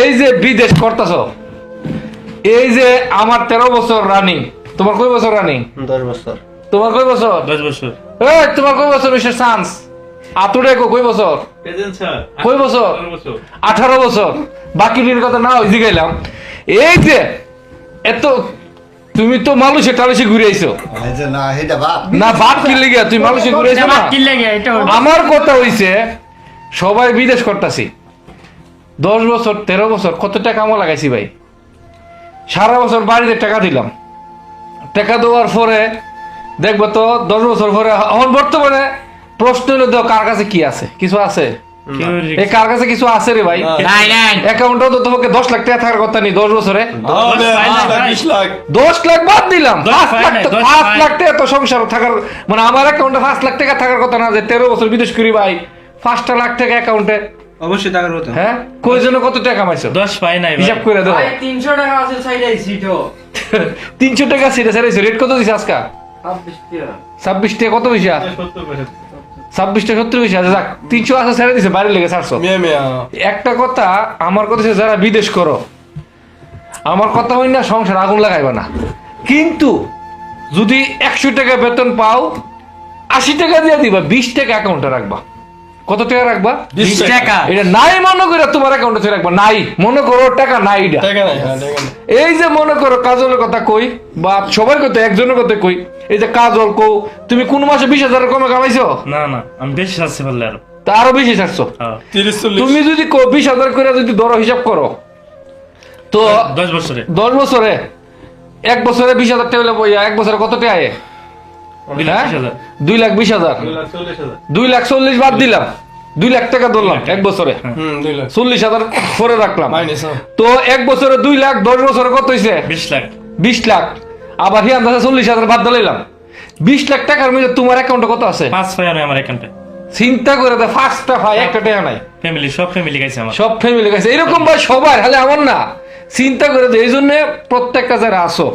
এই যে বিদেশ করতেছ এই যে আমার তেরো বছর রানিং তোমার কয় বছর রানিং দশ বছর। তোমার কয় বছর? দশ বছর। এই তোমার কয় বছর মিস্টার চান্স আতুরে কয় বছর? কয় বছর? আঠারো বছর। বাকি দিনের কথা না ওই গেলাম। এই যে এত তুমি তো মালুষে টালুষে ঘুরে আইছো। না এটা বাপ না বাপ কি লেগে তুমি মালুষে ঘুরে আইছো না? কি লাগে এটা আমার কথা হইছে সবাই বিদেশ করতেছি। দশ বছর তেরো বছর কত টাকা আমার লাগাইছি ভাই? সারা বছর বাড়িতে টাকা দিলাম। টাকা দেওয়ার পরে দেখব তো দশ বছর পরে এখন বর্তমানে প্রশ্ন হলো দেখো কার কাছে কি আছে? কিছু আছে? এই কার কাছে কিছু আছে রে ভাই? অ্যাকাউন্টও তো তোমাকে দশ লাখ টাকা থাকার কথা নেই দশ বছরে। লাখ দশ লাখ বাদ দিলাম। পাঁচ লাখ পাঁচ লাখ টাকা তো সংসার থাকার মানে আমার অ্যাকাউন্টে পাঁচ লাখ টাকা থাকার কথা না যে তেরো বছর বিদেশ করি ভাই। পাঁচটা লাখ টাকা অ্যাকাউন্টে অবশ্যই টাকার কথা। হ্যাঁ? কই জন্য কত টাকা কামাইছো দশ পাই নাই ভাই। হিসাব করে দেখো তিনশো টাকা আছে সিটো তিনশো টাকা সিটে রেট কত দিছে আজকা? ছাব্বিশ টাকা। কত পয়সা? সত্তর পয়সা। ছাব্বিশ টাকা সত্তর পয়সা। আচ্ছা, যাক তিনশো আছে ছেড়ে দিছে বাড়ি লেগে ছাড়ছো। মিয়া মিয়া। একটা কথা আমার কথা যারা বিদেশ করো আমার কথা হই না সংসার আগুন লাগাইবা না। কিন্তু যদি একশো টাকা বেতন পাও আশি টাকা দিয়ে দিবা বিশ টাকা অ্যাকাউন্টে রাখবা। কত টাকা রাখবা? বিশ টাকা। এটা নাই মনে করে তোমার অ্যাকাউন্টে রাখবা নাই। মনে করো টাকা নাই এটা। হ্যাঁ এই যে মনে করো কাজলের কথা কই বা সবার কথা একজনের কথা কই এই যে কাজল কও তুমি কোন মাসে বিশ হাজার কমে কামাইছো? না না আমি বেশি চাচ্ছি পারলে আরও। তা আরও বেশি ছাড়ছো হ্যাঁ। তুমি যদি কো বিশ হাজার করে যদি ধরো হিসাব করো। তো দশ বছরে। দশ বছরে? এক বছরে বিশ হাজার টাকা এক বছরে কত টাকা আয়? দুই লাখ হ্যাঁ? বিশ হাজার। দুই লাখ বিশ হাজার। দুই লাখ চল্লিশ বাদ দিলাম। দুই লাখ টাকা ধরলাম এক বছরে। হুম দুই লাখ। চল্লিশ হাজার করে রাখলাম। তো এক বছরে দুই লাখ দশ বছরে কত হয়েছে বিশ লাখ। বিশ লাখ। আবার হিয়ান দাসে চল্লিশ হাজার বাদ দিলাম। বিশ লাখ টাকার মধ্যে তোমার অ্যাকাউন্টে কত আছে? পাঁচ আমার অ্যাকাউন্টে চিন্তা করে দে পাঁচটা ভাই একটা টাকা নাই। ফ্যামিলি সব ফ্যামিলি গাইছে আমার। সব ফ্যামিলি কাছে এরকম ভাই সবার হলে আমার না। চিন্তা করে দে এই জন্য প্রত্যেকটা যারা আসো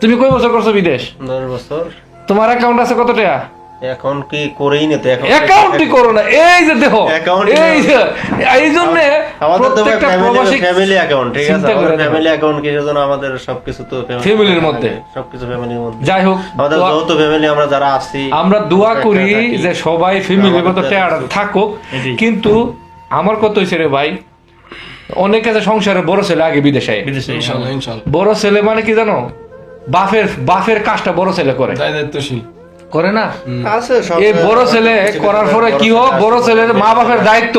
তুমি কয় বছর করছ বিদেশ? দশ বছর। তোমার অ্যাকাউন্ট আছে কত টাকা? এখন কি করেই না তো অ্যাকাউন্টই করো না এই যে দেখো এই যে এই জন্য আমাদের তো প্রত্যেকটা ফ্যামিলি প্রবাসী ফ্যামিলি অ্যাকাউন্ট ঠিক আছে? আমাদের ফ্যামিলি অ্যাকাউন্ট আমাদের সবকিছু তো ফ্যামিলির মধ্যে। সবকিছু ফ্যামিলির মধ্যে। যাই হোক আমাদের যৌথ ফ্যামিলি আমরা যারা আছি আমরা দোয়া করি যে সবাই ফ্যামিলির মতো থাকুক। কিন্তু আমার কত হয়েছে রে ভাই? অনেক আছে সংসারে বড় ছেলে আগে বিদেশে। বড় ছেলে মানে কি জানো? বাফের বাফের কাজটা বড় ছেলে করে। দায়িত্বশীল। করে না? আছে এই বড় ছেলে করার পরে কি হোক বড় ছেলের মা বাপের দায়িত্ব।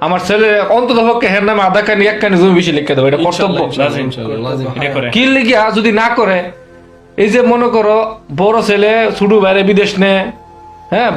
আমার ছেলে অন্তত পক্ষে হের নামে আধা কানি এক কানি জমি বেশি লিখে দেবো। এটা কর্তব্য। কি লিখিয়া যদি না করে এই যে মনে করো বড় ছেলে ছুটু বাইরে বিদেশ নে হ্যাঁ?